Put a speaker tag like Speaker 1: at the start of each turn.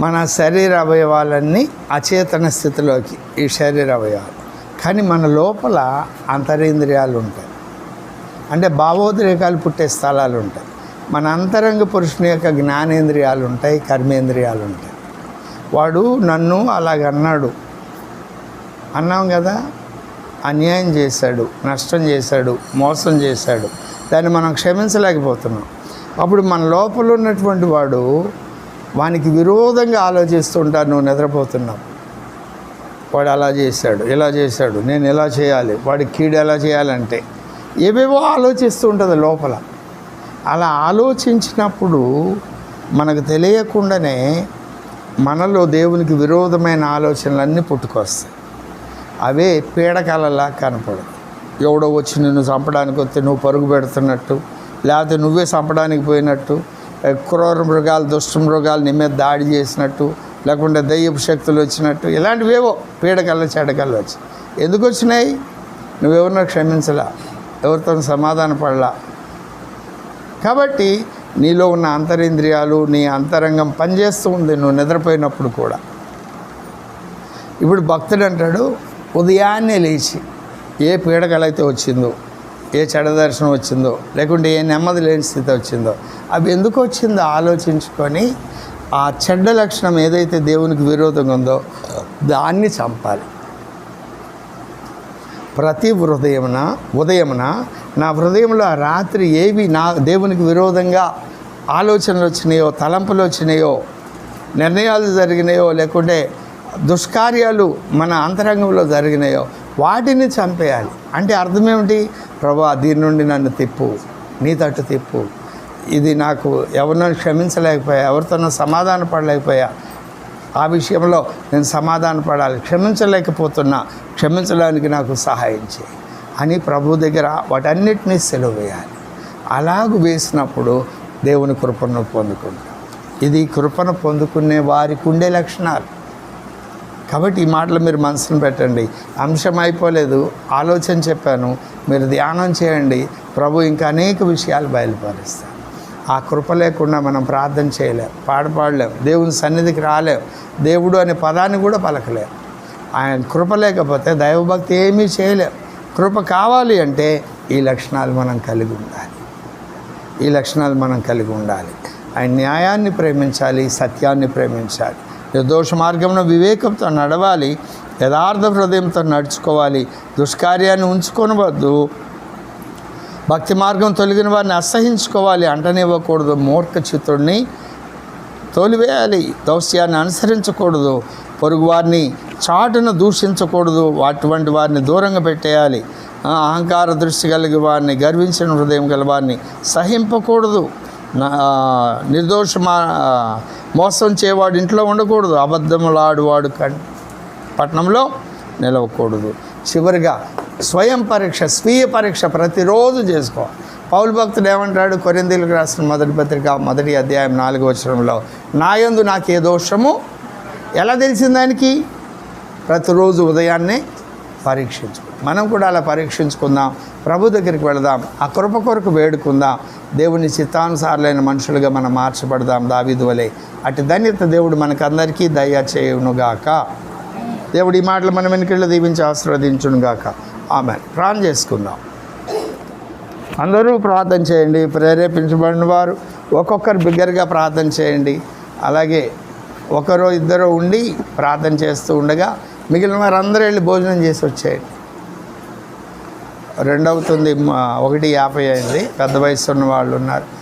Speaker 1: మన శరీర అవయవాలన్నీ అచేతన స్థితిలోకి ఈ శరీర అవయవాలు. కానీ మన లోపల అంతరేంద్రియాలు ఉంటాయి. అంటే భావోద్రేకాలు పుట్టే స్థలాలు ఉంటాయి. మన అంతరంగ పురుషుని యొక్క జ్ఞానేంద్రియాలు ఉంటాయి కర్మేంద్రియాలు ఉంటాయి. వాడు నన్ను అలాగన్నాడు అన్నాం కదా? అన్యాయం చేశాడు నష్టం చేశాడు మోసం చేశాడు. దాన్ని మనం క్షమించలేకపోతున్నాం. అప్పుడు మన లోపల ఉన్నటువంటి వాడు వానికి విరోధంగా ఆలోచిస్తుంటాను నువ్వు నిద్రపోతున్నావు. వాడు అలా చేశాడు ఇలా చేశాడు నేను ఎలా చేయాలి. వాడి కీడు ఎలా చేయాలంటే ఏవేవో ఆలోచిస్తూ ఉంటుంది లోపల. అలా ఆలోచించినప్పుడు మనకు తెలియకుండానే మనలో దేవునికి విరోధమైన ఆలోచనలన్నీ పుట్టుకొస్తాయి. అవే పీడకాలలా కనపడదు ఎవడో వచ్చి నిన్ను చంపడానికి వస్తే నువ్వు పరుగు పెడుతున్నట్టు లేకపోతే నువ్వే చంపడానికి పోయినట్టు క్రూర మృగాలు దుష్ట మృగాలు నీ మీద దాడి చేసినట్టు లేకుంటే దయ్యపు శక్తులు వచ్చినట్టు ఇలాంటివేవో పీడకల్ల చెడకల్లు వచ్చి. ఎందుకు వచ్చినాయి? నువ్వెవరినో క్షమించలా ఎవరితో సమాధాన పడలా. కాబట్టి నీలో ఉన్న అంతరింద్రియాలు నీ అంతరంగం పనిచేస్తూ ఉంది నువ్వు నిద్రపోయినప్పుడు కూడా. ఇప్పుడు భక్తుడు అంటాడు ఉదయాన్నే లేచి ఏ పీడకలైతే వచ్చిందో ఏ చెడ దర్శనం వచ్చిందో లేకుంటే ఏ నెమ్మది లేని స్థితి వచ్చిందో అవి ఎందుకు వచ్చిందో ఆలోచించుకొని ఆ చెడ్డ లక్షణం ఏదైతే దేవునికి విరోధంగా ఉందో దాన్ని చంపాలి. ప్రతి హృదయమున ఉదయమున నా హృదయంలో ఆ రాత్రి ఏవి నా దేవునికి విరోధంగా ఆలోచనలు వచ్చినాయో తలంపులు వచ్చినాయో నిర్ణయాలు జరిగినాయో లేకుంటే దుష్కార్యాలు మన అంతరంగంలో జరిగినాయో వాటిని చంపేయాలి. అంటే అర్థం ఏమిటి ప్రభా దీని నుండి నన్ను తిప్పు. నీ తట్టు తిప్పు. ఇది నాకు ఎవరినో క్షమించలేకపోయా ఎవరితోనో సమాధాన పడలేకపోయా. ఆ విషయంలో నేను సమాధాన పడాలి. క్షమించలేకపోతున్నా. క్షమించడానికి నాకు సహాయం చేయి అని ప్రభు దగ్గర వాటన్నిటినీ సెలవు వేయాలి. అలాగ వేసినప్పుడు దేవుని కృపను పొందుకుంటాం. ఇది కృపను పొందుకునే వారికి ఉండే లక్షణాలు. కాబట్టి ఈ మాటలు మీరు మనసును పెట్టండి. అంశం అయిపోలేదు ఆలోచన చెప్పాను. మీరు ధ్యానం చేయండి. ప్రభు ఇంకా అనేక విషయాలు బయలుపరుస్తారు. ఆ కృప లేకుండా మనం ప్రార్థన చేయలేం. పాడపాడలేం దేవుని సన్నిధికి రాలేం. దేవుడు అనే పదాన్ని కూడా పలకలేం. ఆయన కృప లేకపోతే దైవభక్తి ఏమీ చేయలేం. కృప కావాలి అంటే ఈ లక్షణాలు మనం కలిగి ఉండాలి. ఈ లక్షణాలు మనం కలిగి ఉండాలి. ఆయన న్యాయాన్ని ప్రేమించాలి సత్యాన్ని ప్రేమించాలి. నిర్దోష మార్గంలో వివేకంతో నడవాలి యథార్థ హృదయంతో నడుచుకోవాలి దుష్కార్యాన్ని ఉంచుకొనవద్దు. భక్తి మార్గం తొలగిన వారిని అసహించుకోవాలి అంటనివ్వకూడదు. మూర్ఖ చిత్రుడిని తోలివేయాలి దౌస్యాన్ని అనుసరించకూడదు. పొరుగు వారిని చాటును దూషించకూడదు. అటువంటి వారిని దూరంగా పెట్టేయాలి. అహంకార దృష్టి కలిగి వారిని గర్వించిన హృదయం గల వారిని సహింపకూడదు. నిర్దోష మోసం చేయవాడు ఇంట్లో ఉండకూడదు. అబద్ధములాడువాడు పట్టణంలో నిలవకూడదు. చివరిగా స్వయం పరీక్ష స్వీయ పరీక్ష ప్రతిరోజు చేసుకోవాలి పౌలు భక్తుడు ఏమంటాడు? కొరిందీలకు రాసిన మొదటి పత్రిక మొదటి అధ్యాయం నాలుగు వచనంలో నాయందు నాకు ఏ దోషము? ఎలా తెలిసింది దానికి? ప్రతిరోజు ఉదయాన్నే పరీక్షించు మనం కూడా అలా పరీక్షించుకుందాం. ప్రభు దగ్గరికి వెళదాం. ఆ కృప కొరకు వేడుకుందాం. దేవుని చిత్తానుసారులైన మనుషులుగా మనం మార్చబడదాం దావీదు వలె. అటు ధన్యత దేవుడు మనకందరికీ దయ చేయునుగాక. దేవుడు ఈ మాటలు మనం వెనుకళ్ళు దీవించి ఆశీర్వదించునుగాక ఆమె ప్రాణం చేసుకుందాం. అందరూ ప్రార్థన చేయండి. ప్రేరేపించబడిన వారు ఒక్కొక్కరు బిగ్గరగా ప్రార్థన చేయండి. అలాగే ఒకరో ఇద్దరు ఉండి ప్రార్థన చేస్తూ ఉండగా మిగిలిన వారందరూ వెళ్ళి భోజనం చేసి వచ్చేయండి. రెండవుతుంది మా- ఒకటి యాభై అయింది పెద్ద వయసు ఉన్న వాళ్ళు ఉన్నారు.